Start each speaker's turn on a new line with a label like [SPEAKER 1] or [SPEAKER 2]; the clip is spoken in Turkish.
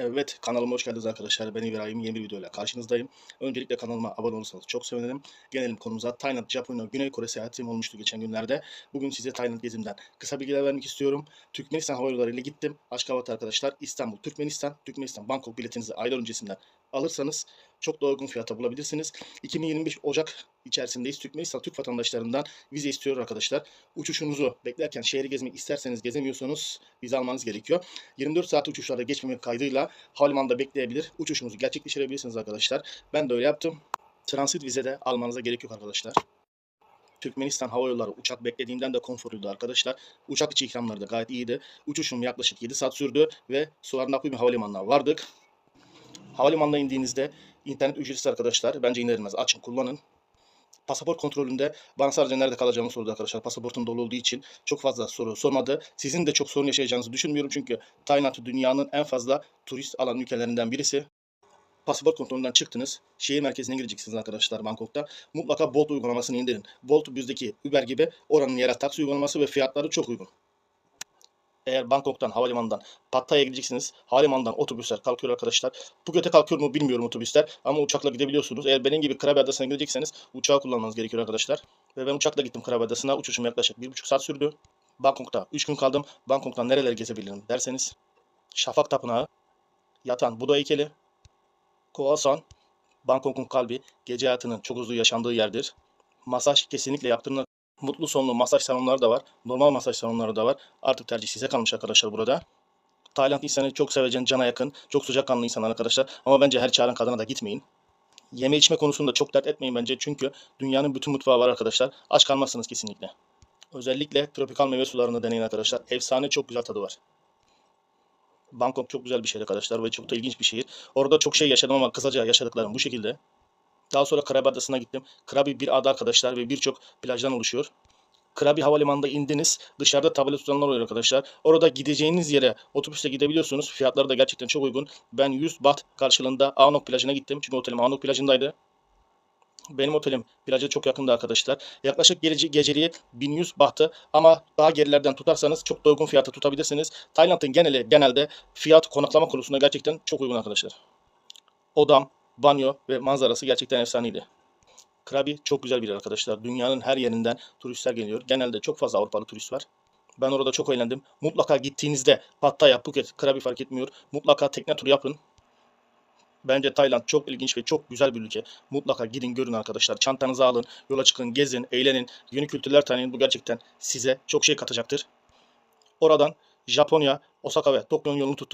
[SPEAKER 1] Evet kanalıma hoş geldiniz arkadaşlar. Ben İbrahim yeni bir videoyla karşınızdayım. Öncelikle kanalıma abone olursanız çok sevinirim. Gelelim konumuza Tayland, Japonya, Güney Kore seyahatim olmuştu geçen günlerde. Bugün size Tayland gezimden kısa bilgiler vermek istiyorum. Türkmenistan Hava ile gittim. Aşkabat arkadaşlar İstanbul, Türkmenistan, Türkmenistan, Bangkok biletinizi aylar öncesinden alırsanız çok daha uygun fiyata bulabilirsiniz. 2025 Ocak içerisindeyiz. Türkmenistan Türk vatandaşlarından vize istiyor arkadaşlar. Uçuşunuzu beklerken şehri gezmek isterseniz gezemiyorsanız vize almanız gerekiyor. 24 saat uçuşlarda geçmemek kaydıyla havalimanında bekleyebilir. Uçuşunuzu gerçekleştirebilirsiniz arkadaşlar. Ben de öyle yaptım. Transit vize de almanıza gerek yok arkadaşlar. Türkmenistan Hava Yolları uçak beklediğimden de konforluydu arkadaşlar. Uçak içi ikramları da gayet iyiydi. Uçuşum yaklaşık 7 saat sürdü ve Suvarnakuyum Havalimanı'na vardık. Havalimanına indiğinizde internet ücretsiz arkadaşlar. Bence inerinmez. Açın kullanın. Pasaport kontrolünde bana sadece nerede kalacağımı sordu arkadaşlar. Pasaportum dolu olduğu için çok fazla soru sormadı. Sizin de çok sorun yaşayacağınızı düşünmüyorum. Çünkü Tayland dünyanın en fazla turist alan ülkelerinden birisi. Pasaport kontrolünden çıktınız. Şehir merkezine gideceksiniz arkadaşlar Bangkok'ta. Mutlaka Bolt uygulamasını indirin. Bolt bizdeki Uber gibi oranın yerel taksi uygulaması ve fiyatları çok uygun. Eğer Bangkok'tan havalimanından Pattaya'ya gideceksiniz. Havalimanından otobüsler kalkıyor arkadaşlar. Phuket'e kalkıyor mu bilmiyorum otobüsler ama uçakla gidebiliyorsunuz. Eğer benim gibi Krabi Adası'na gidecekseniz uçağı kullanmanız gerekiyor arkadaşlar. Ve ben uçakla gittim Krabi Adası'na. Uçuşum yaklaşık 1,5 saat sürdü. Bangkok'ta 3 gün kaldım. Bangkok'tan nereleri gezebilirim derseniz. Şafak Tapınağı, Yatan Buda heykeli, Koh Bangkok'un kalbi, gece hayatının çok uzun yaşandığı yerdir. Masaj kesinlikle yaptırılır. Mutlu sonlu masaj salonları da var. Normal masaj salonları da var. Artık tercih size kalmış arkadaşlar burada. Tayland insanı çok sevecen, cana yakın, çok sıcakkanlı insanlar arkadaşlar. Ama bence her çağıran kadına da gitmeyin. Yeme içme konusunda çok dert etmeyin bence. Çünkü dünyanın bütün mutfağı var arkadaşlar. Aç kalmazsınız kesinlikle. Özellikle tropikal meyve sularını deneyin arkadaşlar. Efsane çok güzel tadı var. Bangkok çok güzel bir şehir arkadaşlar ve çok da ilginç bir şehir. Orada çok şey yaşadım ama kısaca yaşadıklarım bu şekilde. Daha sonra Krabi Adası'na gittim. Krabi bir ada arkadaşlar ve birçok plajdan oluşuyor. Krabi Havalimanı'nda indiniz. Dışarıda tabela tutanlar oluyor arkadaşlar. Orada gideceğiniz yere otobüsle gidebiliyorsunuz. Fiyatları da gerçekten çok uygun. Ben 100 baht karşılığında Anok plajına gittim. Çünkü otelim Anok plajındaydı. Benim otelim plaja çok yakındı arkadaşlar. Yaklaşık gece, geceliği 1100 bahtı ama daha gerilerden tutarsanız çok da uygun fiyata tutabilirsiniz. Tayland'ın geneli genelde fiyat konaklama konusunda gerçekten çok uygun arkadaşlar. Odam, banyo ve manzarası gerçekten efsaneydi. Krabi çok güzel bir yer arkadaşlar. Dünyanın her yerinden turistler geliyor. Genelde çok fazla Avrupalı turist var. Ben orada çok eğlendim. Mutlaka gittiğinizde Pattaya, Phuket, Krabi fark etmiyor. Mutlaka tekne turu yapın. Bence Tayland çok ilginç ve çok güzel bir ülke. Mutlaka gidin görün arkadaşlar. Çantanızı alın, yola çıkın, gezin, eğlenin. Yeni kültürler tanıyın. Bu gerçekten size çok şey katacaktır. Oradan Japonya, Osaka ve Tokyo'nun yolunu tuttum.